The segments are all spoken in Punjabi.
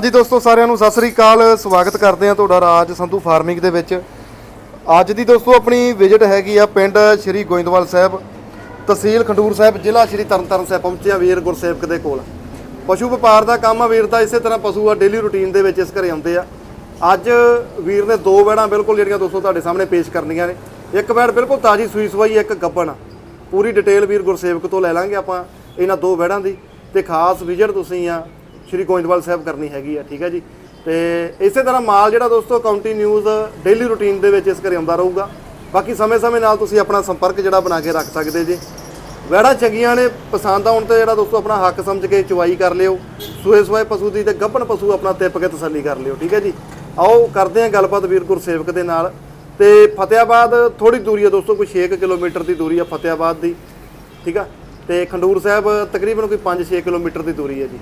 ਹਾਂਜੀ ਦੋਸਤੋ, ਸਾਰਿਆਂ ਨੂੰ ਸਤਿ ਸ੍ਰੀ ਅਕਾਲ। ਸਵਾਗਤ ਕਰਦੇ ਹਾਂ ਤੁਹਾਡਾ ਰਾਜ ਸੰਧੂ ਫਾਰਮਿੰਗ ਦੇ ਵਿੱਚ। ਅੱਜ ਦੀ ਦੋਸਤੋ, ਆਪਣੀ ਵਿਜ਼ਿਟ ਹੈਗੀ ਆ ਪਿੰਡ ਸ਼੍ਰੀ ਗੋਇੰਦਵਾਲ ਸਾਹਿਬ, ਤਹਿਸੀਲ ਖੰਡੂਰ ਸਾਹਿਬ, ਜ਼ਿਲ੍ਹਾ ਸ਼੍ਰੀ ਤਰਨਤਾਰਨ ਸਾਹਿਬ, ਪਹੁੰਚੇ ਆ ਵੀਰ ਗੁਰਸੇਵਕ ਦੇ ਕੋਲ। ਪਸ਼ੂ ਵਪਾਰ ਦਾ ਕੰਮ ਆ ਵੀਰ ਦਾ, ਇਸੇ ਤਰ੍ਹਾਂ ਪਸ਼ੂ ਆ ਡੇਲੀ ਰੁਟੀਨ ਦੇ ਵਿੱਚ ਇਸ ਘਰੇ ਆਉਂਦੇ ਆ। ਅੱਜ ਵੀਰ ਨੇ ਦੋ ਵੈੜਾਂ ਬਿਲਕੁਲ ਜਿਹੜੀਆਂ ਦੋਸਤੋ ਤੁਹਾਡੇ ਸਾਹਮਣੇ ਪੇਸ਼ ਕਰਨੀਆਂ ਨੇ। ਇੱਕ ਵੈੜ ਬਿਲਕੁਲ ਤਾਜੀ ਸੂਈ ਸਵਾਈ, ਇੱਕ ਗੱਬਣ ਆ। ਪੂਰੀ ਡਿਟੇਲ ਵੀਰ ਗੁਰਸੇਵਕ ਤੋਂ ਲੈ ਲਾਂਗੇ ਆਪਾਂ ਇਹਨਾਂ ਦੋ ਵੈੜਾਂ ਦੀ। ਤੇ ਖਾਸ ਵਿਜ਼ਿਟ ਤੁਸੀਂ ਆ ਸ਼੍ਰੀ ਗੋਇੰਦਵਾਲ ਸਾਹਿਬ ਕਰਨੀ ਹੈਗੀ ਆ, ਠੀਕ ਹੈ ਜੀ? ਤੇ ਇਸੇ ਤਰ੍ਹਾਂ ਮਾਲ ਜਿਹੜਾ ਦੋਸਤੋ ਕਾਉਂਟੀ ਨਿਊਜ਼ ਡੇਲੀ ਰੁਟੀਨ ਦੇ ਵਿੱਚ ਇਸ ਘਰੇ ਆਉਂਦਾ ਰਹੂਗਾ। ਬਾਕੀ ਸਮੇਂ-ਸਮੇਂ ਨਾਲ ਤੁਸੀਂ ਆਪਣਾ ਸੰਪਰਕ ਜਿਹੜਾ ਬਣਾ ਕੇ ਰੱਖ ਸਕਦੇ ਜੀ। ਵੈੜਾ ਚੰਗੀਆਂ ਨੇ, ਪਸੰਦ ਆਉਣ ਤੇ ਜਿਹੜਾ ਦੋਸਤੋ, ਆਪਣਾ ਹੱਕ ਸਮਝ ਕੇ ਚੁਵਾਈ ਕਰ ਲਿਓ। ਸੂਏ ਸਵਾਏ ਪਸ਼ੂ ਦੀ ਤੇ ਗੱਭਣ ਪਸ਼ੂ ਆਪਣਾ ਤਿੱਪ ਕੇ ਤਸੱਲੀ ਕਰ ਲਿਓ, ਠੀਕ ਹੈ ਜੀ? ਆਓ, ਕਰਦੇ ਹਾਂ ਗੱਲਬਾਤ ਵੀਰਪੁਰ ਸੇਵਕ ਦੇ ਨਾਲ। ਤੇ ਫਤਿਆਬਾਦ ਥੋੜੀ ਦੂਰੀ ਹੈ ਦੋਸਤੋ, ਕੋਈ 6 ਕਿਲੋਮੀਟਰ ਦੀ ਦੂਰੀ ਹੈ ਫਤਿਆਬਾਦ ਦੀ, ਠੀਕ ਆ? ਤੇ ਖੰਡੂਰ ਸਾਹਿਬ ਤਕਰੀਬਨ ਕੋਈ 5-6 ਕਿਲੋਮੀਟਰ ਦੀ ਦੂਰੀ ਹੈ ਜੀ।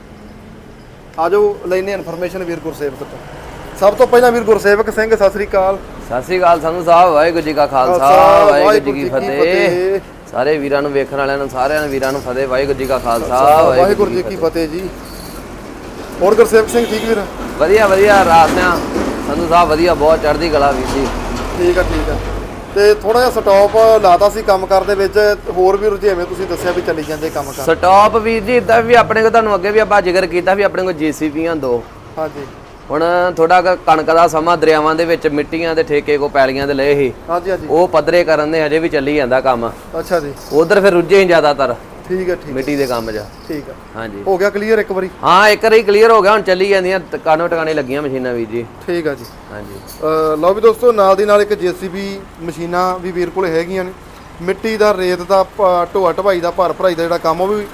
ਆਜੋ ਲੈਨੇ ਇਨਫੋਰਮੇਸ਼ਨ ਵੀਰ ਗੁਰਸੇਵਕ ਤੋਂ। ਸਭ ਤੋਂ ਪਹਿਲਾਂ ਵੀਰ ਗੁਰਸੇਵਕ ਸਿੰਘ ਸਤਿ ਸ੍ਰੀ ਅਕਾਲ। ਸਤਿ ਸ੍ਰੀ ਅਕਾਲ ਸਾਨੂੰ ਸਾਹਿਬ ਵਾਹਿਗੁਰੂ ਜੀ ਕਾ ਖਾਲਸਾ ਵਾਹਿਗੁਰੂ ਜੀ ਕੀ ਫਤਿਹ। ਸਾਰੇ ਵੀਰਾਂ ਨੂੰ ਵੇਖਣ ਵਾਲਿਆਂ ਨੂੰ ਸਾਰਿਆਂ ਨੂੰ ਵੀਰਾਂ ਨੂੰ ਫਤਿਹ ਵਾਹਿਗੁਰੂ ਜੀ ਕਾ ਖਾਲਸਾ ਵਾਹਿਗੁਰੂ ਜੀ ਕੀ ਫਤਿਹ। ਜੀ। ਹੋਰ ਗੁਰਸੇਵਕ ਸਿੰਘ ਠੀਕ ਵੀਰ? ਵਧੀਆ ਵਧੀਆ ਰਾਤ ਨੇ ਸਾਨੂੰ ਸਾਹਿਬ ਵਧੀਆ ਬਹੁਤ ਚੜ੍ਹਦੀ ਕਲਾ ਵੀਰ ਜੀ। ਠੀਕ ਆ ਠੀਕ ਆ। ਤੇ ਥੋੜਾ ਜਿਹਾ ਸਟਾਪ ਲਾਤਾ ਸੀ ਕੰਮ ਕਰ ਦੇ ਵਿੱਚ ਹੋਰ ਵੀ ਰੁਝੇਵੇਂ ਤੁਸੀਂ ਦੱਸਿਆ ਵੀ ਚੱਲੀ ਜਾਂਦੇ ਕੰਮ ਕਰ। ਸਟਾਪ ਵੀਰ ਜੀ ਇਦਾਂ ਵੀ ਆਪਣੇ ਕੋ ਤੁਹਾਨੂੰ ਅੱਗੇ ਵੀ ਆਪਾਂ ਜ਼ਿਕਰ ਕੀਤਾ ਵੀ ਆਪਣੇ ਕੋ ਜੀਸੀਬੀਆਂ ਦੋ। ਹਾਂਜੀ। ਹੁਣ ਥੋੜਾ ਕਣਕ ਦਾ ਸਮਾਂ ਦਰਿਆਵਾਂ ਦੇ ਵਿੱਚ ਮਿੱਟੀਆਂ ਦੇ ਠੇਕੇ ਕੋ ਪੈਲੀਆਂ ਦੇ ਲਏ ਸੀ। ਹਾਂਜੀ ਹਾਂਜੀ। ਉਹ ਪੱਧਰੇ ਕਰਨ ਦੇ ਹਜੇ ਵੀ ਚੱਲੀ ਜਾਂਦਾ ਕੰਮ। ਅੱਛਾ ਜੀ। ਉਧਰ ਫਿਰ ਰੁੱਝੇ ਹੀ ਜ਼ਿਆਦਾਤਰ। ਠੀਕ ਹੈ ਠੀਕ ਮਿੱਟੀ ਦੇ ਕੰਮ 'ਚ ਠੀਕ ਆ। ਹਾਂਜੀ। ਹੋ ਗਿਆ ਕਲੀਅਰ ਇੱਕ ਵਾਰੀ? ਹਾਂ ਇੱਕ ਵਾਰੀ ਕਲੀਅਰ ਹੋ ਗਿਆ ਹੁਣ ਚੱਲੀ ਜਾਂਦੀਆਂ ਟਿਕਾਣੋ ਟਿਕਾਣੇ ਲੱਗੀਆਂ ਮਸ਼ੀਨਾਂ ਵੀਰ ਜੀ। ਠੀਕ ਆ ਜੀ। ਹਾਂਜੀ। ਲਓ ਵੀ ਦੋਸਤੋ ਨਾਲ ਦੀ ਨਾਲ ਇੱਕ ਜੀਸੀਬੀ ਮਸ਼ੀਨਾਂ ਵੀ ਵੀਰ ਕੋਲੇ ਹੈਗੀਆਂ ਨੇ। ਮਿੱਟੀ ਦਾ ਰੇਤ ਦਾ ਢੋਆ ਢਵਾਈ ਦਾ ਭਰ ਭਰਾਈ ਦਾ ਜਿਹੜਾ ਕੰਮ ਉਹ ਵੀ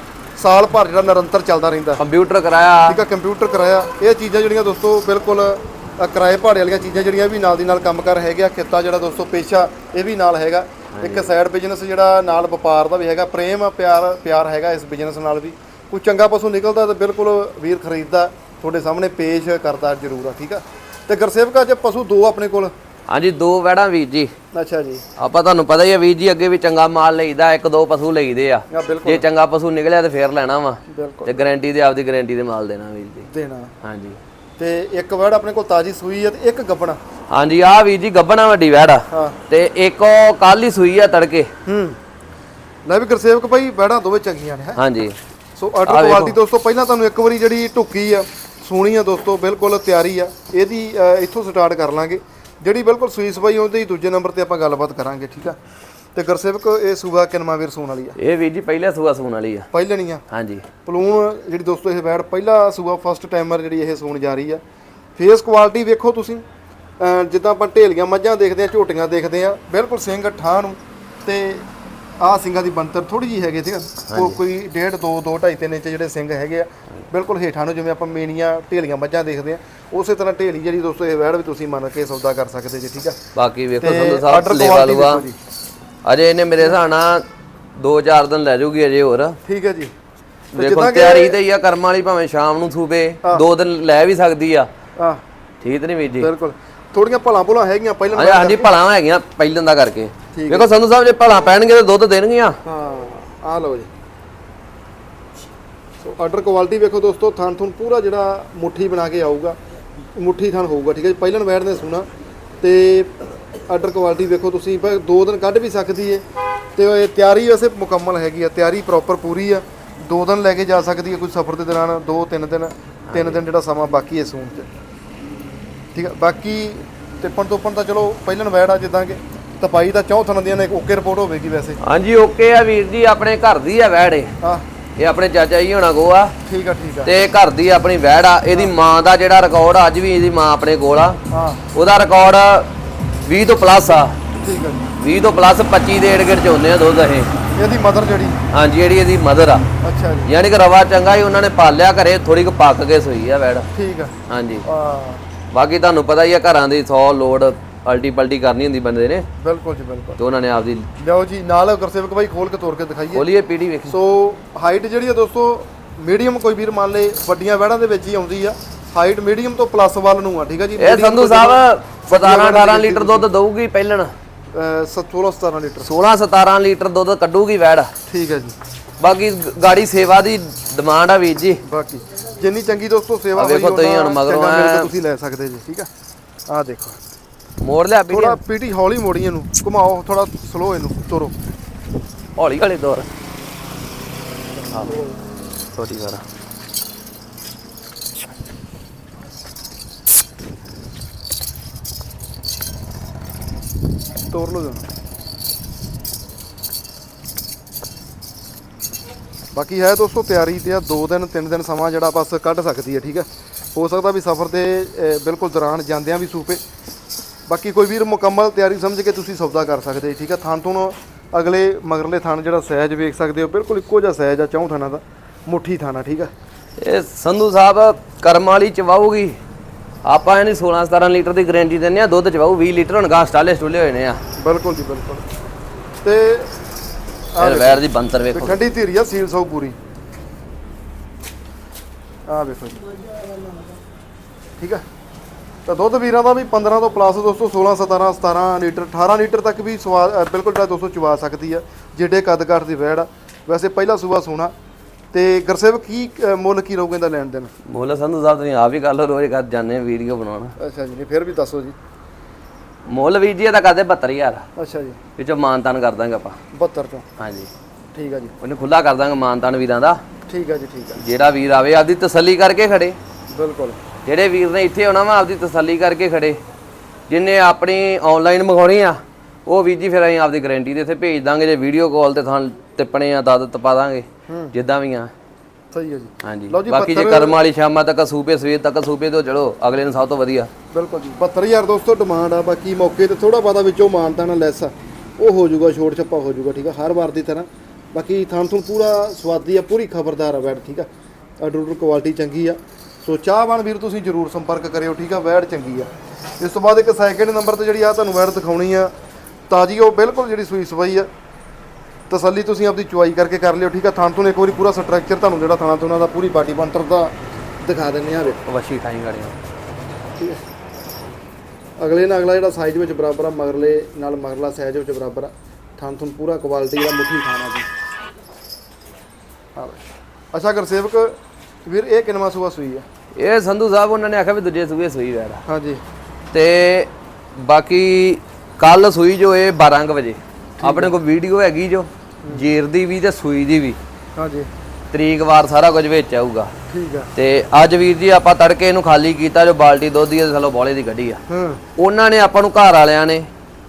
ਸਾਲ ਭਰ ਜਿਹੜਾ ਨਿਰੰਤਰ ਚੱਲਦਾ ਰਹਿੰਦਾ। ਕੰਪਿਊਟਰ ਕਰਾਇਆ। ਠੀਕ ਆ ਕੰਪਿਊਟਰ ਕਰਾਇਆ। ਇਹ ਚੀਜ਼ਾਂ ਜਿਹੜੀਆਂ ਦੋਸਤੋ ਬਿਲਕੁਲ ਕਿਰਾਏ ਭਾੜੇ ਵਾਲੀਆਂ ਚੀਜ਼ਾਂ ਜਿਹੜੀਆਂ ਵੀ ਨਾਲ ਦੀ ਨਾਲ ਕੰਮ ਕਰ ਹੈਗੇ ਆ। ਕਿੱਤਾ ਜਿਹੜਾ ਦੋਸਤੋ ਪੇਸ਼ਾ ਇਹ ਵੀ ਨਾਲ ਹੈਗਾ। ਇੱਕ ਸਾਈਡ ਬਿਜ਼ਨਸ ਜਿਹੜਾ ਨਾਲ ਵਪਾਰ ਦਾ ਵੀ ਹੈਗਾ ਪ੍ਰੇਮ ਪਿਆਰ ਪਿਆਰ ਹੈਗਾ ਇਸ ਬਿਜ਼ਨਸ ਨਾਲ ਵੀ। ਕੋਈ ਚੰਗਾ ਪਸ਼ੂ ਨਿਕਲਦਾ ਤਾਂ ਬਿਲਕੁਲ ਵੀਰ ਖਰੀਦਦਾ ਤੁਹਾਡੇ ਸਾਹਮਣੇ ਪੇਸ਼ ਕਰਦਾ ਜ਼ਰੂਰ ਆ ਠੀਕ ਆ? ਤੇ ਗੁਰਸੇਵਕ ਅੱਜ ਪਸ਼ੂ ਦੋ ਆਪਣੇ ਕੋਲ? ਹਾਂਜੀ ਦੋ ਵੈੜਾਂ ਵੀਰ ਜੀ। ਅੱਛਾ ਜੀ। ਆਪਾਂ ਤੁਹਾਨੂੰ ਪਤਾ ਹੀ ਆ ਵੀਰ ਜੀ ਅੱਗੇ ਵੀ ਚੰਗਾ ਮਾਲ ਲਈਦਾ ਇੱਕ ਦੋ ਪਸ਼ੂ ਲਈਦੇ ਆ। ਜੇ ਚੰਗਾ ਪਸ਼ੂ ਨਿਕਲਿਆ ਤੇ ਫੇਰ ਲੈਣਾ ਵਾ। ਤੇ ਗਾਰੰਟੀ ਦੇ ਆਪਦੀ ਗਾਰੰਟੀ ਦੇ ਮਾਲ ਦੇਣਾ ਵੀਰ ਜੀ। ਦੇਣਾ। ਹਾਂਜੀ। ਤੇ ਇੱਕ ਵਰਡ ਆਪਣੇ ਕੋਲ ਤਾਜੀ ਸੂਈ ਹੈ ਤੇ ਇੱਕ ਗੱਬਣਾ। ਹਾਂਜੀ ਆ ਵੀਰ ਜੀ ਗੱਬਣਾ ਵੱਡੀ ਵੈੜ ਆ। ਹਾਂ। ਤੇ ਇੱਕ ਉਹ ਕੱਲ ਹੀ ਸੂਈ ਆ ਤੜਕੇ। ਹੂੰ। ਲੈ ਵੀ ਗੁਰਸੇਵਕ ਭਾਈ ਬੈੜਾਂ ਦੋਵੇਂ ਚੰਗੀਆਂ ਨੇ ਹੈਂ। ਹਾਂਜੀ। ਸੋ ਆਰਡਰ ਕੁਆਲਿਟੀ ਦੋਸਤੋ ਪਹਿਲਾਂ ਤੁਹਾਨੂੰ ਇੱਕ ਵਾਰੀ ਜਿਹੜੀ ਢੁੱਕੀ ਆ ਸੋਹਣੀ ਆ ਦੋਸਤੋ ਬਿਲਕੁਲ ਤਿਆਰੀ ਆ। ਇਹਦੀ ਅ, ਇੱਥੋਂ ਸਟਾਰਟ ਕਰ ਲਾਂਗੇ। ਜਿਹੜੀ ਬਿਲਕੁਲ ਸੂਈ ਸਵਾਈ ਉਹਦੇ ਦੂਜੇ ਨੰਬਰ ਤੇ ਆਪਾਂ ਗੱਲਬਾਤ ਕਰਾਂਗੇ ਠੀਕ ਆ? ਤੇ ਗੁਰਸੇਵਕ ਇਹ ਸੂਬਾ ਕਿਨਮਾ ਵੀਰ ਸੂਣ ਵਾਲੀ ਆ? ਇਹ ਵੀਰ ਜੀ ਪਹਿਲੇ ਸੂਆ ਸੂਣ ਵਾਲੀ ਆ। ਪਹਿਲਣੀ ਆ? ਹਾਂਜੀ। ਪਲੂਨ ਜਿਹੜੀ ਦੋਸਤੋ ਇਹ ਬੈੜ ਪਹਿਲਾ ਸੂਬਾ ਫਸਟ ਟਾਈਮਰ ਜਿਹੜੀ ਇਹ ਸੂਣ ਜਾ ਰਹੀ ਆ। ਫੇਸ ਕੁਆਲਿਟੀ ਵੇਖੋ ਤੁਸੀਂ। ਜਿੱਦਾਂ ਆਪਾਂ ਢੇਲੀਆਂ ਮੱਝਾਂ ਦੇਖਦੇ ਆ ਝੋਟੀਆਂ ਦੇਖਦੇ ਆ ਬਿਲਕੁਲ ਸਿੰਘ ਠਾਹ ਨੂੰ। ਤੇ ਆਹ ਸਿੰਘਾਂ ਦੀ ਬੰਤਰ ਥੋੜੀ ਜੀ ਹੈਗੇ ਠੀਕ ਆ ਕੋ- ਕੋਈ 1.5 2 2 2.5 3 ਇੰਚ ਜਿਹੜੇ ਸਿੰਘ ਹੈਗੇ ਆ ਬਿਲਕੁਲ ਹੇਠਾਂ ਨੂੰ ਜਿਵੇਂ ਆਪਾਂ ਮੇਨੀਆਂ ਢੇਲੀਆਂ ਮੱਝਾਂ ਦੇਖਦੇ ਆ ਉਸੇ ਤਰ੍ਹਾਂ ਢੇਲੀ ਜਿਹੜੀ ਦੋਸਤੋ ਇਹ ਵੈੜ ਵੀ ਤੁਸੀਂ ਮੰਨ ਕੇ ਸੌਦਾ ਕਰ ਸਕਦੇ ਜੀ ਠੀਕ ਆ? ਬਾਕੀ ਵੇਖੋ ਸੰਧੂ ਸਾਹਿਬ ਲੇਵਾ ਲੂਆ। ਅਜੇ ਇਹਨੇ ਮੇਰੇ ਹਿਸਾਬ ਨਾਲ 2-4 ਦਿਨ ਲੈ ਜੂਗੀ ਅਜੇ ਹੋਰ। ਠੀਕ ਹੈ ਜੀ। ਦੇਖੋ ਤਿਆਰੀ ਤੇ ਹੀ ਆ ਕਰਮ ਵਾਲੀ ਭਾਵੇਂ ਸ਼ਾਮ ਨੂੰ ਸੂਬੇ ਦੋ ਦਿਨ ਲੈ ਵੀ ਸਕਦੀ ਆ। ਆ ਠੀਕ ਤੇ ਨਹੀਂ ਵੀਰ ਜੀ? ਬਿਲਕੁਲ। ਥੋੜੀਆਂ ਭਲਾਂ ਭੁਲਾਂ ਹੈਗੀਆਂ ਪਹਿਲਾਂ ਹਾਂਜੀ ਹਾਂਜੀ ਭਲਾ ਹੈਗੀਆਂ ਪਹਿਲਾਂ ਦਾ ਕਰਕੇ। ਵੇਖੋ ਸੰਧੂ ਸਾਹਿਬ ਜੇ ਭਲਾ ਪੈਣਗੇ ਤਾਂ ਦੁੱਧ ਦੇਣਗੀਆਂ। ਹਾਂ ਆ ਲਓ ਜੀ। ਸੋ ਆਰਡਰ ਕੁਆਲਿਟੀ ਵੇਖੋ ਦੋਸਤੋ ਥਣ ਥੁਣ ਪੂਰਾ ਜਿਹੜਾ ਮੁੱਠੀ ਬਣਾ ਕੇ ਆਊਗਾ ਮੁੱਠੀ ਥਣ ਹੋਊਗਾ ਠੀਕ ਹੈ ਜੀ। ਪਹਿਲਣ ਵੈੜ ਨੇ ਸੁਣਾ ਤੇ ਆਰਡਰ ਕੁਆਲਿਟੀ ਵੇਖੋ ਤੁਸੀਂ ਪਰ ਦੋ ਦਿਨ ਕੱਢ ਵੀ ਸਕਦੀ ਏ। ਤੇ ਇਹ ਤਿਆਰੀ ਵੈਸੇ ਮੁਕੰਮਲ ਹੈਗੀ ਆ ਤਿਆਰੀ ਪ੍ਰੋਪਰ ਪੂਰੀ ਆ। ਦੋ ਦਿਨ ਲੈ ਕੇ ਜਾ ਸਕਦੀ ਹੈ ਕੋਈ ਸਫ਼ਰ ਦੇ ਦੌਰਾਨ ਦੋ ਤਿੰਨ ਦਿਨ ਤਿੰਨ ਦਿਨ ਜਿਹੜਾ ਸਮਾਂ ਬਾਕੀ ਹੈ ਸੂਣ 'ਚ। ਠੀਕ ਆ ਬਾਕੀ ਟਿੱਪਣ ਤੋਪਣ ਤਾਂ ਚਲੋ ਪਹਿਲਣ ਵੈੜ ਆ ਜਿੱਦਾਂ ਕਿ ਤਪਾਈ ਤਾਂ ਚੌਥ ਦੀਆਂ ਨੇ ਓਕੇ ਰਿਪੋਰਟ ਹੋਵੇਗੀ ਵੈਸੇ। ਹਾਂਜੀ ਓਕੇ ਆ ਵੀਰ ਜੀ ਆਪਣੇ ਘਰ ਦੀ ਆ ਵੈੜੇ ਆ ਇਹ ਆਪਣੇ ਚਾਚਾ ਜੀ ਹੋਣਾ ਕੋ ਆ। ਠੀਕ ਆ ਠੀਕ ਆ। ਤੇ ਘਰ ਦੀ ਆਪਣੀ ਵੈੜ ਆ ਇਹਦੀ ਮਾਂ ਦਾ ਜਿਹੜਾ ਰਿਕਾਰਡ ਅੱਜ ਵੀ ਇਹਦੀ ਮਾਂ ਆਪਣੇ ਕੋਲ ਆ। ਹਾਂ। ਉਹਦਾ ਰਿਕਾਰਡ 20 ਤੋਂ ਪਲੱਸ ਆ। ਠੀਕ ਜੀ। 20 ਤੋਂ ਪਲੱਸ 25 ਦੇ ਏੜ ਚ ਹੁੰਦੇ ਆ ਦੁੱਧ ਇਹ। ਇਹਦੀ ਮਦਰ ਜਿਹੜੀ? ਹਾਂਜੀ ਜਿਹੜੀ ਇਹਦੀ ਮਦਰ ਆ। ਅੱਛਾ ਜੀ। ਯਾਨੀ ਕਿ ਰਵਾ ਚੰਗਾ ਹੀ ਉਹਨਾਂ ਨੇ ਪਾਲਿਆ ਘਰੇ ਥੋੜੀ ਕੁ ਪੱਕ ਕੇ ਸੋਈ ਆ ਵੈੜ। ਠੀਕ ਆ। ਹਾਂਜੀ। ਆ। ਬਾਕੀ ਤੁਹਾਨੂੰ ਪਤਾ ਹੀ ਆ ਘਰਾਂ ਦੀ 100 ਲੋਡ ਅਲਟੀ ਪਲਟੀ ਕਰਨੀ ਹੁੰਦੀ ਬੰਦੇ ਨੇ। ਬਿਲਕੁਲ ਜੀ ਬਿਲਕੁਲ। ਤੇ ਉਹਨਾਂ ਨੇ ਆਪਦੀ ਲਿਆਓ ਜੀ ਨਾਲ ਗੁਰਸੇਵਕ ਭਾਈ ਖੋਲ ਕੇ ਤੋੜ ਕੇ ਦਿਖਾਈਏ। ਖੋਲੀਏ ਪੀੜੀ ਵੇਖੀ। ਸੋ ਹਾਈਟ ਜਿਹੜੀ ਆ ਦੋਸਤੋ ਮੀਡੀਅਮ ਕੋਈ ਵੀਰ ਮੰਨ ਲੇ ਵੱਡੀਆਂ ਵੈੜਾਂ ਦੇ ਵਿੱਚ ਹੀ ਆਉਂਦੀ ਆ। ਹਾਈਟ ਮੀਡੀਅਮ ਤੋਂ ਪਲੱਸ ਵੱਲ ਨੂੰ ਆ ਠੀਕ ਆ ਜੀ? ਇਹ ਸੰਧੂ ਸਾਹਿਬ 17 18 ਲੀਟਰ ਦੁੱਧ ਦਊਗੀ ਪਹਿਲਣ। 16 17 ਲੀਟਰ। 16 17 ਲੀਟਰ ਦੁੱਧ ਕੱਢੂਗੀ ਵੈੜ। ਠੀਕ ਹੈ ਜੀ। ਬਾਕੀ ਗਾੜੀ ਸੇਵਾ ਦੀ ਡਿਮਾਂਡ ਆ ਵੀਰ ਜੀ। ਬਾਕੀ ਜਿੰਨੀ ਚੰਗੀ ਦੋਸਤੋ ਸੇਵਾ ਆ ਵੇਖੋ ਹੋਈ ਤੁਸੀਂ ਹੁਣ ਮਗਰੋਂ ਤੁਸੀਂ ਲੈ ਸਕਦੇ ਜੀ ਠੀਕ ਆ? ਆ ਦੇਖੋ। ਮੋੜ ਲਿਆ ਪੀੜੀ ਥੋੜਾ ਪੀਟੀ ਹੌਲੀ ਮੋੜੀ ਇਹਨੂੰ। ਘੁਮਾਓ ਥੋੜਾ ਸਲੋ ਇਹਨੂੰ ਤੋਰੋ। ਹੌਲੀ ਹੌਲੀ ਦੌਰ ਹਾਂ ਛੋਟੀ ਕਰ ਤੋਰ ਲਓ ਜਣਾ ਬਾਕੀ ਹੈ ਦੋਸਤੋ, ਤਿਆਰੀ ਤੇ ਆ 2 ਦਿਨ 3 ਦਿਨ ਸਮਾਂ ਜਿਹੜਾ ਬਸ ਕੱਢ ਸਕਦੀ ਹੈ, ਠੀਕ ਹੈ? ਹੋ ਸਕਦਾ ਵੀ ਸਫ਼ਰ ਦੇ ਬਿਲਕੁਲ ਦੌਰਾਨ ਜਾਂਦਿਆਂ ਵੀ ਸੂਪੇ। ਬਾਕੀ ਕੋਈ ਵੀਰ ਮੁਕੰਮਲ ਤਿਆਰੀ ਸਮਝ ਕੇ ਤੁਸੀਂ ਸੌਦਾ ਕਰ ਸਕਦੇ ਠੀਕ ਹੈ? ਥਾਂ ਤੋਂ ਅਗਲੇ ਮਗਰਲੇ ਥਾਂ ਜਿਹੜਾ ਸਹਿਜ ਵੇਖ ਸਕਦੇ ਹੋ, ਬਿਲਕੁਲ ਇੱਕੋ ਜਿਹਾ ਸਹਿਜ ਆ, ਚੌਂ ਥਾਣਾ ਦਾ, ਮੁੱਠੀ ਥਾਣਾ, ਠੀਕ ਹੈ? ਇਹ ਸੰਧੂ ਸਾਹਿਬ ਕਰਮ ਵਾਲੀ ਚਵਾਊਗੀ। ਆਪਾਂ ਇਹਨੀ 16 17 ਲੀਟਰ ਦੀ ਗਾਰੰਟੀ ਦਿੰਦੇ ਆ ਦੁੱਧ ਚਵਾਊ 20 ਲੀਟਰ ਹੁਣ ਗਾਂ ਸਟਾਲੇ ਸਟੂਲੇ ਹੋਏ ਨੇ ਆ। ਬਿਲਕੁਲ ਜੀ ਬਿਲਕੁਲ। ਤੇ ਇਹ ਵੈਰ ਦੀ ਬੰਤਰ ਵੇਖੋ। ਠੰਡੀ ਧੀਰੀ ਆ ਸੀਲ ਸੌ ਪੂਰੀ। ਆ ਵੇਖੋ ਜੀ। ਠੀਕ ਆ? ਤਾਂ ਦੁੱਧ ਵੀਰਾਂ ਦਾ ਵੀ 15 ਤੋਂ ਪਲੱਸ ਦੋਸਤੋ 16 17 17 ਲੀਟਰ 18 ਲੀਟਰ ਤੱਕ ਵੀ ਸਵਾ ਬਿਲਕੁਲ ਜਿਹੜਾ ਦੋਸਤੋ ਚਵਾ ਸਕਦੀ ਆ ਜਿਹੜੇ ਕੱਦ ਕਾਠ ਦੀ ਵੈੜ ਆ। ਵੈਸੇ ਪਹਿਲਾ ਸੂਆ ਸੋਨਾ ਤੇ ਗਰਸੇਵ ਕੀ ਅ, ਮੁੱਲ ਕੀ ਰਹੂਗਾ ਇਹਦਾ ਲੈਣ ਦੇਣ? ਮੁੱਲ ਸੰਧੂ ਸਾਹਿਬ ਤੁਸੀਂ ਆਪ ਹੀ ਕਰ ਲਓ ਰੋਜ਼ ਕਰ ਜਾਂਦੇ ਵੀਡੀਓ ਬਣਾਉਣ। ਅੱਛਾ ਜੀ ਨਹੀਂ ਫਿਰ ਵੀ ਦੱਸੋ ਜੀ। ਮੁੱਲ ਵੀਰ ਜੀ ਇਹਦਾ ਕਰਦੇ 72000 ਅੱਛਾ ਜੀ। ਵਿੱਚੋਂ ਮਾਨਤਾਨ ਕਰ ਦਾਂਗੇ ਆਪਾਂ। 72 ਚੋਂ ਹਾਂਜੀ। ਠੀਕ ਆ ਜੀ। ਉਹਨੇ ਖੁੱਲਾ ਕਰ ਦਾਂਗੇ ਮਾਨਤਾਨ ਵੀਰਾਂ ਦਾ। ਠੀਕ ਆ ਜੀ ਠੀਕ ਆ। ਜਿਹੜਾ ਵੀਰ ਆਵੇ ਆਪਦੀ ਤਸੱਲੀ ਕਰਕੇ ਖੜੇ। ਬਿਲਕੁਲ। ਜਿਹੜੇ ਵੀਰ ਨੇ ਇੱਥੇ ਆਉਣਾ ਵਾ ਆਪਦੀ ਤਸੱਲੀ ਕਰਕੇ ਖੜੇ। ਜਿੰਨੇ ਆਪਣੀ ਆਨਲਾਈਨ ਮੰਗਾਉਣੀ ਆ ਉਹ ਵੀਰ ਜੀ ਫਿਰ ਅਸੀਂ ਆਪਦੀ ਗਾਰੰਟੀ ਦੇ ਇੱਥੇ ਭੇਜ ਦਾਂਗੇ ਜੇ ਵੀਡੀਓ ਕਾਲ ਤੇ ਤੁਹਾਨੂੰ ਟਿੱਪਣੇ ਆ ਦਦ ਤਪਾ ਦਾਂਗੇ। ਜਿੱਦਾਂ ਵੀ ਆ। ਸਹੀ ਆ ਜੀ। ਹਾਂਜੀ। ਲਓ ਜੀ, ਬਾਕੀ ਜੇ ਕਰਮ ਵਾਲੀ ਸ਼ਾਮਾਂ ਤੱਕ ਸੂਪੇ ਸਵੇਰ ਤੱਕ ਸੂਪੇ ਤੋਂ ਚਲੋ ਅਗਲੇ ਨੂੰ ਸਭ ਤੋਂ ਵਧੀਆ। ਬਿਲਕੁਲ ਜੀ। 72000 ਦੋਸਤੋ ਡਿਮਾਂਡ ਆ ਬਾਕੀ ਮੌਕੇ ਤੇ ਥੋੜਾ ਬਾਦਾ ਵਿੱਚੋਂ ਮਾਨਤਾ ਨਾਲ ਲੈਸ ਆ। ਉਹ ਹੋ ਜਾਊਗਾ ਛੋਟ ਛੱਪਾ ਹੋ ਜਾਊਗਾ ਠੀਕ ਆ? ਹਰ ਵਾਰ ਦੀ ਤਰ੍ਹਾਂ। ਬਾਕੀ ਥਾਂ ਥੂਣ ਪੂਰਾ ਸਵਾਦੀ ਆ ਪੂਰੀ ਖਬਰਦਾਰ ਆ ਵੈੜ ਠੀਕ ਆ? ਆਰਡਰ ਕੁਆਲਿਟੀ ਚੰਗੀ ਆ। ਸੋ ਚਾਹਵਾਨ ਵੀਰ ਤੁਸੀਂ ਜਰੂਰ ਸੰਪਰਕ ਕਰਿਓ ਠੀਕ ਆ? ਵੈੜ ਚੰਗੀ ਆ। ਇਸ ਤੋਂ ਬਾਅਦ ਇੱਕ ਸੈਕਿੰਡ ਨੰਬਰ ਤੇ ਜਿਹੜੀ ਆ ਤੁਹਾਨੂੰ ਵੈੜ ਦਿਖਾਉਣੀ ਆ ਤਾਜੀ ਉਹ ਬਿਲਕੁਲ ਜਿਹੜੀ ਸੂਈ ਸਵਾਈ ਆ ਤਸੱਲੀ ਤੁਸੀਂ ਆਪਦੀ ਚੁਆਈ ਕਰਕੇ ਕਰ ਲਿਓ ਠੀਕ ਆ? ਥਾਂ ਤੋਂ ਇੱਕ ਵਾਰੀ ਪੂਰਾ ਸਟਰਕਚਰ ਤੁਹਾਨੂੰ ਜਿਹੜਾ ਥਾਣਾ ਤੋਂ ਦਾ ਪੂਰੀ ਬਾਡੀ ਬੰਤਰ ਦਾ ਦਿਖਾ ਦਿੰਨੇ ਆ ਵੇਖੋ ਵਸ਼ੀ ਠਾਈ ਗੜਿਆ ਠੀਕ ਹੈ ਅਗਲੇ ਨਾਲ ਅਗਲਾ ਜਿਹੜਾ ਸਾਈਜ਼ ਵਿੱਚ ਬਰਾਬਰ ਆ ਮਗਰਲੇ ਨਾਲ ਮਗਰਲਾ ਸਾਈਜ਼ ਵਿੱਚ ਬਰਾਬਰ ਆ। ਥਣ ਥਣ ਪੂਰਾ ਕੁਆਲਿਟੀ ਦਾ ਮੁੱਠੀ ਖਾਣਾ ਜੀ। ਅੱਛਾ ਗੁਰਸੇਵਕ ਵੀਰ ਇਹ ਕਿੰਨਵਾਂ ਸੂਆ ਸੂਈ ਆ? ਇਹ ਸੰਧੂ ਸਾਹਿਬ ਉਹਨਾਂ ਨੇ ਆਖਿਆ ਵੀ ਦੂਜੇ ਸੂਏ ਸੂਈ ਵੈਰਾ ਹਾਂਜੀ ਤੇ ਬਾਕੀ ਕੱਲ ਸੂਈ ਜੋ ਇਹ 12 ਕੁ ਵਜੇ। ਆਪਣੇ ਕੋਲ ਵੀਡੀਓ ਹੈਗੀ ਜੋ। ਜੇਰ ਦੀ ਵੀ ਤੇ ਸੂਈ ਦੀ ਵੀ। ਹਾਂਜੀ। ਤਰੀਕ ਵਾਰ ਸਾਰਾ ਕੁਝ ਵਿੱਚ ਆਊਗਾ। ਠੀਕ ਆ। ਤੇ ਅੱਜ ਵੀਰ ਜੀ ਆਪਾਂ ਤੜਕੇ ਇਹਨੂੰ ਖਾਲੀ ਕੀਤਾ ਜੋ ਬਾਲਟੀ ਦੁੱਧ ਦੀ ਥੱਲੋਂ ਬੋਲੇ ਦੀ ਕੱਢੀ ਆ। ਹਾਂ। ਉਹਨਾਂ ਨੇ ਆਪਾਂ ਨੂੰ ਘਰ ਵਾਲਿਆਂ ਨੇ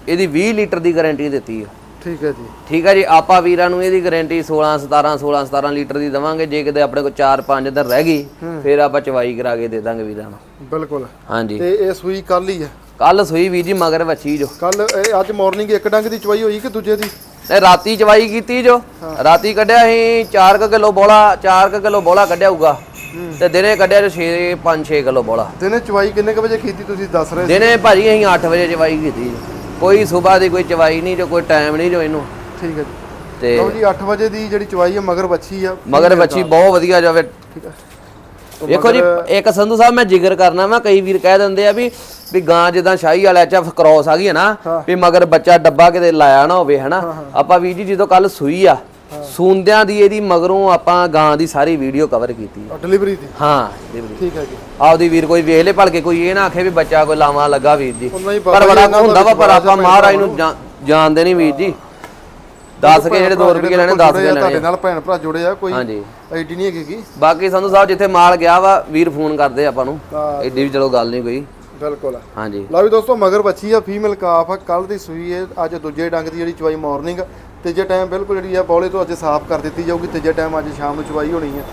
ਇਹਦੀ 20 ਲੀਟਰ ਦੀ ਗਾਰੰਟੀ ਦਿੱਤੀ ਆ। ਠੀਕ ਹੈ ਜੀ। ਠੀਕ ਹੈ ਜੀ ਆਪਾਂ ਵੀਰਾਂ ਨੂੰ ਇਹਦੀ ਗਾਰੰਟੀ 16 17 16 17 ਲੀਟਰ ਦੀ ਦਵਾਂਗੇ। ਜੇ ਕਿਤੇ ਆਪਣੇ ਕੋਲ 4-5 ਦਿਨ ਰਹਿ ਗਈ ਫਿਰ ਆਪਾਂ ਚਵਾਈ ਕਰਾ ਕੇ ਦੇ ਦਾਂਗੇ ਵੀਰਾਂ ਨੂੰ। ਬਿਲਕੁਲ। ਹਾਂਜੀ। ਤੇ ਇਹ ਸੂਈ ਕੱਲ ਹੀ ਆ। ਕੱਲ ਸੂਈ ਵੀਰ ਜੀ ਮਗਰ ਵੱਛੀ ਜੋ। ਕੱਲ ਇਹ ਅੱਜ ਮਾਰਨਿੰਗ ਇੱਕ ਡੰਗ ਦੀ ਚਵਾਈ ਹੋਈ ਕਿ ਦੂਜੇ ਦੀ? ਤੇ ਰਾਤੀ ਚਵਾਈ ਕੀਤੀ ਜੋ। ਰਾਤੀ ਕੱਢਿਆ ਅਸੀਂ 4 ਕਿਲੋ ਬੋਲਾ 4 ਕਿਲੋ ਬੋਲਾ ਕੱਢਿਆ ਹੋਊਗਾ। ਤੇ ਦਿਨੇ ਕੱਢਿਆ ਜੋ 6 5 6 ਕਿਲੋ ਬੋਲਾ। ਦਿਨੇ ਚਵਾਈ ਕਿੰਨੇ ਕ ਵਜੇ ਕੀਤੀ ਤੁਸੀਂ ਦੱਸ ਰਹੇ ਸੀ? ਦਿਨੇ ਭਾਜੀ ਅਸੀਂ 8 ਵਜੇ ਚਵਾਈ ਕੀਤੀ। ਕੋਈ ਸਵੇਰ ਦੀ ਕੋਈ ਚਵਾਈ ਨਹੀਂ ਜੋ ਕੋਈ ਟਾਈਮ ਨਹੀਂ ਜੋ ਇਹਨੂੰ। ਠੀਕ ਹੈ ਜੀ। ਤੇ ਲਓ ਜੀ 8 ਵਜੇ ਦੀ ਜਿਹੜੀ ਚਵਾਈ ਆ ਮਗਰ ਬੱਚੀ ਆ। ਮਗਰ ਵੱਛੀ ਬਹੁਤ ਵਧੀਆ ਜਾਵੇ ਠੀਕ ਆ ਵੇਖੋ ਜੀ ਇੱਕ ਸੰਧੂ ਸਾਹਿਬ ਮੈਂ ਜ਼ਿਕਰ ਕਰਨਾ ਵਾ ਕਈ ਵੀਰ ਕਹਿ ਦਿੰਦੇ ਆ ਵੀ ਵੀ ਗਾਂ ਜਿੱਦਾਂ ਸ਼ਾਹੀ ਵਾਲਾ ਚ ਕ੍ਰੋਸ ਆ ਗਈ ਹੈ ਨਾ। ਵੀ ਮਗਰ ਬੱਚਾ ਡੱਬਾ ਕਿਤੇ ਲਾਇਆ ਨਾ ਹੋਵੇ ਹਨਾ? ਆਪਾਂ ਵੀਰ ਜੀ ਜਦੋਂ ਕੱਲ ਸੂਈ ਆ ਸੂੰਦਿਆਂ ਦੀ ਇਹਦੀ ਮਗਰੋਂ ਆਪਾਂ ਗਾਂ ਦੀ ਸਾਰੀ ਵੀਡੀਓ ਕਵਰ ਕੀਤੀ। ਡਿਲੀਵਰੀ ਦੀ? ਹਾਂ delivery। ਠੀਕ ਹੈ ਜੀ। ਆਪਦੀ ਵੀਰ ਕੋਈ ਵੇਖ ਲੈ ਭਲਕੇ ਕੋਈ ਇਹ ਨਾ ਆਖੇ ਵੀ ਬੱਚਾ ਕੋਈ ਲਾਵਾਂ ਲੱਗਾ ਵੀਰ ਜੀ। ਪਰ ਬੜਾ ਹੁੰਦਾ ਵਾ ਪਰ ਆਪਾਂ ਮਹਾਰਾਜ ਨੂੰ ਜਾਣ- ਜਾਣਦੇ ਨਹੀਂ ਵੀਰ ਜੀ। ਦੱਸ ਕੇ ਜਿਹੜੇ 2 ਰੁਪਏ ਲੈਣੇ 10 ਜੁੜੇ ਕੇ ਆ, ਤੁਹਾਡੇ ਲੈਣੇ ਨਾਲ ਭੈਣ ਭਰਾ ਜੁੜੇ ਆ ਕੋਈ ਹਾਂਜੀ। ਆਈਡੀ ਨਹੀਂ ਹੈਗੀ ਬਾਕੀ ਸੰਧੂ ਸਾਹਿਬ ਜਿੱਥੇ ਮਾਲ ਗਿਆ ਵਾ ਵੀਰ ਫੋਨ ਕਰਦੇ ਆਪਾਂ ਨੂੰ। ਐਡੀ ਵੀ ਚਲੋ ਗੱਲ ਨਹੀਂ ਕੋਈ। ਬਿਲਕੁਲ। ਹਾਂਜੀ। ਲਓ ਵੀ ਦੋਸਤੋ ਮਗਰ ਬੱਚੀ ਆ ਫੀਮੇਲ ਕਾਫ ਆ ਕੱਲ ਦੀ ਸੂਈ ਹੈ ਅੱਜ ਦੂਜੇ ਡੰਗ ਦੀ ਜਿਹੜੀ ਚਵਾਈ ਮਾਰਨਿੰਗ ਤੀਜੇ ਟਾਈਮ ਬਿਲਕੁਲ ਜਿਹੜੀ ਆ ਬੌਲੇ ਤੋਂ ਅੱਜ ਸਾਫ਼ ਕਰ ਦਿੱਤੀ ਜਾਊਗੀ। ਤੀਜੇ ਟਾਈਮ ਅੱਜ ਸ਼ਾਮ ਨੂੰ ਚਵਾਈ ਹੋਣੀ ਹੈ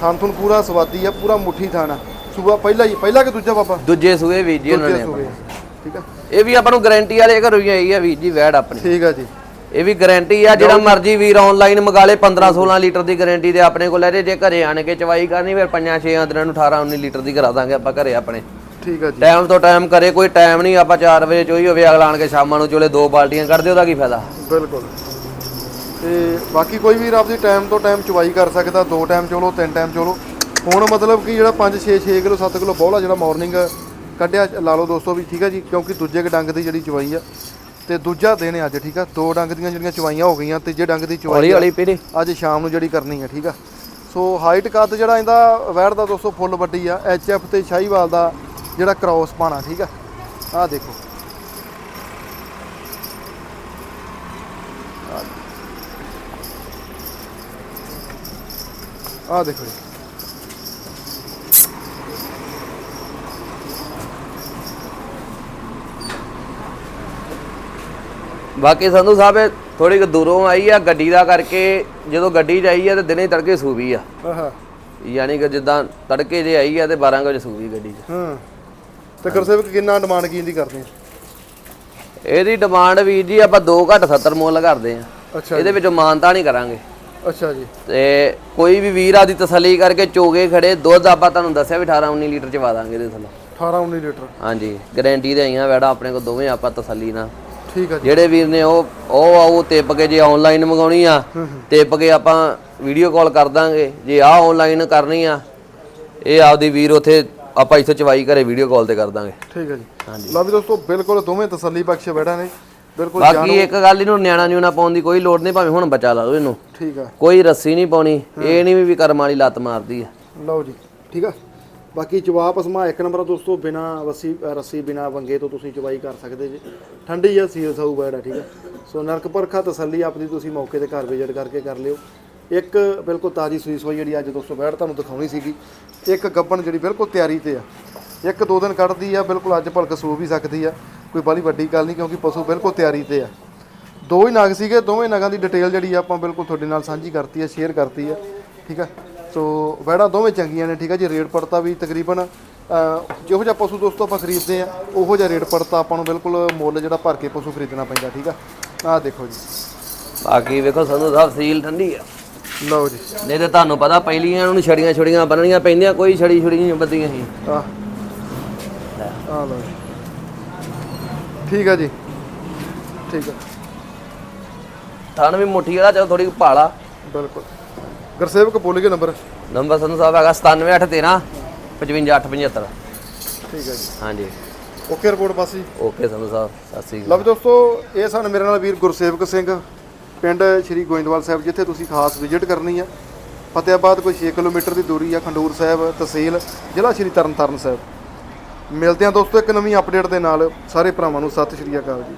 ਥਣ ਥੁਣ ਪੂਰਾ ਸਵਾਦੀ ਆ ਪੂਰਾ ਮੁੱਠੀ ਥਾਣਾ ਸੂਆ ਪਹਿਲਾ ਹੀ ਪਹਿਲਾ ਕਿ ਦੂਜਾ ਬਾਬਾ? ਦੂਜੇ ਸੂਏ ਵੀਰ ਜੀ ਉਹਨਾਂ ਨੇ ਠੀਕ ਆ। ਇਹ ਵੀ ਆਪਾਂ ਨੂੰ ਗਾਰੰਟੀ ਵਾਲੇ ਘਰੋਂ ਹੀ ਆਈ ਆ ਵੀਰ ਜੀ ਵੈੜ ਆਪਣੀ। ਠੀਕ ਆ ਜੀ। ਇਹ ਵੀ ਗਾਰੰਟੀ ਆ ਜਿਹੜਾ ਮਰਜ਼ੀ ਵੀਰ ਆਨਲਾਈਨ ਮੰਗਾ ਲੇ 15 16 ਲੀਟਰ ਦੀ ਗਾਰੰਟੀ ਦੇ ਆਪਣੇ ਕੋਲ ਜੇ ਜੇ ਘਰੇ ਆਣ ਕੇ ਚਵਾਈ ਕਰਨੀ ਫਿਰ 5 6 ਦਿਨਾਂ ਨੂੰ 18 19 ਲੀਟਰ ਦੀ ਕਰਾ ਦਾਂਗੇ ਆਪਾਂ ਘਰੇ ਆਪਣੇ। ਠੀਕ ਆ ਜੀ। ਟਾਈਮ ਤੋਂ ਟਾਈਮ ਕਰੇ ਕੋਈ ਟਾਈਮ ਨਹੀਂ ਆਪਾਂ 4 ਵਜੇ ਚੋਈ ਹੋਵੇ ਅਗਲਾ ਆਣ ਕੇ ਸ਼ਾਮਾਂ ਨੂੰ ਚੋਲੇ ਦੋ ਬਾਲਟੀਆਂ ਕੱਢਦੇ ਉਹਦਾ ਕੀ ਫਾਇਦਾ? ਬਿਲਕੁਲ। ਤੇ ਬਾਕੀ ਕੋਈ ਵੀਰ ਆਪਦੀ ਟਾਈਮ ਤੋਂ ਟਾਈਮ ਚਵਾਈ ਕਰ ਸਕਦਾ ਦੋ ਟਾਈਮ ਚੋਲੋ ਤਿੰਨ ਟਾਈਮ ਚੋਲੋ ਹੁਣ ਮਤਲਬ ਕਿ ਜਿਹੜਾ 5 6 6 ਕਿਲੋ 7 ਕਿਲੋ ਬੋਲਾ ਜਿਹੜਾ ਮਾਰਨਿੰਗ ਕੱਢਿਆ ਲਾ ਲਓ ਦੋਸਤੋ ਵੀ ਠੀਕ ਆ ਜੀ ਕਿਉਂਕਿ ਦੂਜੇ ਕ ਡੰਗ ਦੀ ਜਿਹੜੀ ਚਵਾਈ ਆ ਤੇ ਦੂਜਾ ਦਿਨ ਅੱਜ ਠੀਕ ਆ ਦੋ ਡੰਗ ਦੀਆਂ ਜਿਹੜੀਆਂ ਚਵਾਈਆਂ ਹੋ ਗਈਆਂ ਤੀਜੇ ਡੰਗ ਦੀ ਚਵਾਈ ਹੌਲੀ ਆ, ਹੌਲੀ ਪੀੜੀ। ਅੱਜ ਸ਼ਾਮ ਨੂੰ ਜਿਹੜੀ ਕਰਨੀ ਹੈ ਠੀਕ ਆ। ਸੋ ਹਾਈਟ ਕੱਦ ਜਿਹੜਾ ਇਹਦਾ ਵੈੜ ਦਾ ਦੋਸਤੋ ਫੁੱਲ ਵੱਡੀ ਆ ਐਫ ਤੇ ਸ਼ਾਹੀਵਾਲ ਦਾ ਜਿਹੜਾ ਕ੍ਰਾਸ ਪਾਣਾ ਠੀਕ ਆ? ਆਹ ਦੇਖੋ। ਆਹ ਦੇਖੋ ਜੀ। ਬਾਕੀ ਸੰਧੂ ਸਾਹਿਬ ਥੋੜੀ ਕੁ ਦੂਰੋਂ ਆਈ ਆ ਗੱਡੀ ਦਾ ਕਰਕੇ ਜਦੋਂ ਗੱਡੀ 'ਚ ਆਈ ਆ ਤੇ ਦਿਨੇ ਤੜਕੇ ਸੂਬੀ ਆ। ਆਹਾ। ਯਾਨੀ ਕਿ ਜਿੱਦਾਂ ਤੜਕੇ ਜੇ ਆਈ ਆ ਤੇ 12 ਕੁ ਵਜੇ ਸੂਬੀ ਗੱਡੀ 'ਚ। ਹਾਂ। ਤੇ ਗੁਰਸੇਵਕ ਕਿੰਨਾ ਡਿਮਾਂਡ ਕੀ ਦੀ ਕਰਦੇ ਆ? ਇਹਦੀ ਡਿਮਾਂਡ ਵੀਰ ਜੀ ਆਪਾਂ 2 ਘੱਟ 70 ਮੁੱਲ ਕਰਦੇ ਆ। ਅੱਛਾ ਇਹਦੇ ਵਿੱਚੋਂ ਮਾਨਤਾ ਨਹੀਂ ਕਰਾਂਗੇ। ਅੱਛਾ ਜੀ। ਤੇ ਕੋਈ ਵੀ ਵੀਰ ਆਦੀ ਤਸੱਲੀ ਕਰਕੇ ਚੋਗੇ ਖੜੇ ਦੁੱਧ ਆਪਾਂ ਤੁਹਾਨੂੰ ਦੱਸਿਆ ਵੀ 18 19 ਲੀਟਰ ਚ ਵਾ ਦਾਂਗੇ ਇਹਦੇ ਥੱਲੇ। 18 19 ਲੀਟਰ। ਹਾਂਜੀ ਗਾਰੰਟੀ ਦੇ ਆਈਆਂ ਵੈੜਾ ਆਪਣੇ ਕੋਲ ਦੋਵੇਂ ਆਪਾਂ ਤਸੱਲੀ ਨਾਲ। ਠੀਕ ਆ ਜੀ। ਜਿਹੜੇ ਵੀਰ ਨੇ ਉਹ ਉਹ ਆਉ ਤਿੱਪ ਕੇ ਜੇ ਆਨਲਾਈਨ ਮੰਗਾਉਣੀ ਆ ਤਿੱਪ ਕੇ ਆਪਾਂ ਵੀਡੀਓ ਕਾਲ ਕਰ ਦਾਂਗੇ। ਜੇ ਆ ਆਨਲਾਈਨ ਕਰਨੀ ਆ ਇਹ ਆਪਦੀ ਵੀਰ ਉਥੇ ਆਪਾਂ ਇੱਥੇ ਚਵਾਈ ਘਰੇ ਵੀਡੀਓ ਕਾਲ ਤੇ ਕਰ ਦਾਂਗੇ। ਠੀਕ ਹੈ ਜੀ। ਲਓ ਵੀ ਦੋਸਤੋ ਬਿਲਕੁਲ ਦੋਵੇਂ ਤਸੱਲੀ ਬਖਸ਼ ਬੈਠਾ ਨੇ। ਬਿਲਕੁਲ ਬਾਕੀ ਇੱਕ ਗੱਲ ਇਹਨੂੰ ਨਿਆਣਾ ਨਿਉਣਾ ਪਾਉਣ ਦੀ ਕੋਈ ਲੋੜ ਨਹੀਂ ਭਾਵੇਂ ਹੁਣ ਬਚਾ ਲਾ ਲਓ ਇਹਨੂੰ। ਠੀਕ ਆ। ਕੋਈ ਰੱਸੀ ਨਹੀਂ ਪਾਉਣੀ ਇਹ ਨਹੀਂ ਵੀ ਕਰਮ ਵਾਲੀ ਲੱਤ ਮਾਰਦੀ ਆ। ਲਓ ਜੀ ਠੀਕ ਆ। ਬਾਕੀ ਜਵਾਬ ਅਸਮਾ ਇੱਕ ਨੰਬਰ ਦੋਸਤੋ ਬਿਨਾ ਰੱਸੀ ਰੱਸੀ ਬਿਨਾ ਵੰਗੇ ਤੋਂ ਤੁਸੀਂ ਚਵਾਈ ਕਰ ਸਕਦੇ ਜੀ। ਠੰਡੀ ਆ ਸੀਲ ਸਾਊ ਬੈਡ ਆ ਠੀਕ ਆ। ਸੋ ਨਰਕ ਪਰਖਾ ਤਸੱਲੀ ਆਪਣੀ ਤੁਸੀਂ ਮੌਕੇ ਤੇ ਘਰ ਵਿਜ਼ਿਟ ਕਰਕੇ ਕਰ ਲਿਓ। ਇੱਕ ਬਿਲਕੁਲ ਤਾਜੀ ਸੂਈ ਸਵਾਈ ਜਿਹੜੀ ਅੱਜ ਦੋਸਤੋ ਬੈਡ ਤੁਹਾਨੂੰ ਦਿਖਾਉਣੀ ਸੀਗੀ। ਇੱਕ ਗੱਬਣ ਜਿਹੜੀ ਬਿਲਕੁਲ ਤਿਆਰੀ ਤੇ ਆ। ਇੱਕ ਦੋ ਦਿਨ ਕੱਢਦੀ ਆ, ਬਿਲਕੁਲ ਅੱਜ ਭਲਕ ਸੂ ਵੀ ਸਕਦੀ ਆ। ਕੋਈ ਬਾਲੀ ਵੱਡੀ ਗੱਲ ਨਹੀਂ ਕਿਉਂਕਿ ਪਸ਼ੂ ਬਿਲਕੁਲ ਤਿਆਰੀ ਤੇ ਆ। ਦੋ ਹੀ ਨਗ ਸੀਗੇ, ਦੋਵੇਂ ਨਗਾਂ ਦੀ ਡਿਟੇਲ ਜਿਹੜੀ ਆ ਆਪਾਂ ਬਿਲਕੁਲ ਤੁਹਾਡੇ ਨਾਲ ਸਾਂਝੀ ਕਰਤੀ ਆ ਸ਼ੇਅਰ ਕਰਤੀ ਆ, ਠੀਕ ਆ? ਸੋ ਵੈੜਾਂ ਦੋਵੇਂ ਚੰਗੀਆਂ ਨੇ, ਠੀਕ ਆ ਜੀ? ਰੇਟ ਪੜਤਾ ਵੀ ਤਕਰੀਬਨ ਜਿਹੋ ਜਿਹਾ ਪਸ਼ੂ ਦੋਸਤੋ ਆਪਾਂ ਖਰੀਦਦੇ ਆ, ਉਹੋ ਜਿਹਾ ਰੇਟ ਪੜਤਾ ਆਪਾਂ ਨੂੰ ਬਿਲਕੁਲ ਮੁੱਲ ਜਿਹੜਾ ਭਰ ਕੇ ਪਸ਼ੂ ਖਰੀਦਣਾ ਪੈਂਦਾ, ਠੀਕ ਆ? ਆਹ ਦੇਖੋ ਜੀ। ਬਾਕੀ ਵੇਖੋ, ਸਾਨੂੰ ਸਾਹਿਬ ਸੀਲ ਠੰਡੀ ਆ। ਲਓ ਜੀ। ਨਹੀਂ ਤੇ ਤੁਹਾਨੂੰ ਪਤਾ ਪਹਿਲੀਆਂ ਨੂੰ ਛੜੀਆਂ ਛੜੀਆਂ ਬੰਨਣੀਆਂ ਪੈਂਦੀਆਂ ਕੋਈ ਛੜੀ ਛੜੀ ਨਹੀਂ ਬੱਦੀਆਂ ਸੀ ਆਹ। ਆਹ ਲਓ ਜੀ। ਠੀਕ ਆ ਜੀ। ਠੀਕ ਆ। ਥਣ ਵੀ ਮੁੱਠੀ ਵਾਲਾ ਚਲ ਥੋੜੀ ਭਾਲਾ। ਬਿਲਕੁਲ। ਗੁਰਸੇਵਕ ਬੋਲ ਕੇ ਨੰਬਰ। ਨੰਬਰ ਸੰਧੂ ਸਾਹਿਬ ਹੈਗਾ 97813 55875 ਠੀਕ ਆ ਜੀ। ਹਾਂਜੀ। ਓਕੇ ਰਿਪੋਰਟ ਜੀ। ਓਕੇ ਸੰਧੂ ਸਾਹਿਬ ਸਤਿ ਸ੍ਰੀ ਅਕਾਲ। ਲਓ ਵੀ ਦੋਸਤੋ ਇਹ ਸਨ ਮੇਰੇ ਨਾਲ ਵੀਰ ਗੁਰਸੇਵਕ ਸਿੰਘ। ਪਿੰਡ ਸ਼੍ਰੀ ਗੋਇੰਦਵਾਲ ਸਾਹਿਬ, ਜਿੱਥੇ ਤੁਸੀਂ ਖਾਸ ਵਿਜ਼ਿਟ ਕਰਨੀ ਆ। ਫਤਿਆਬਾਦ ਕੋਈ 6 ਕਿਲੋਮੀਟਰ ਦੀ ਦੂਰੀ ਆ, ਖੰਡੂਰ ਸਾਹਿਬ, ਤਹਿਸੀਲ, ਜ਼ਿਲ੍ਹਾ ਸ਼੍ਰੀ ਤਰਨਤਾਰਨ ਸਾਹਿਬ। ਮਿਲਦੇ ਹਾਂ ਦੋਸਤੋ ਇੱਕ ਨਵੀਂ ਅਪਡੇਟ ਦੇ ਨਾਲ। ਸਾਰੇ ਭਰਾਵਾਂ ਨੂੰ ਸਤਿ ਸ਼੍ਰੀ ਅਕਾਲ ਜੀ।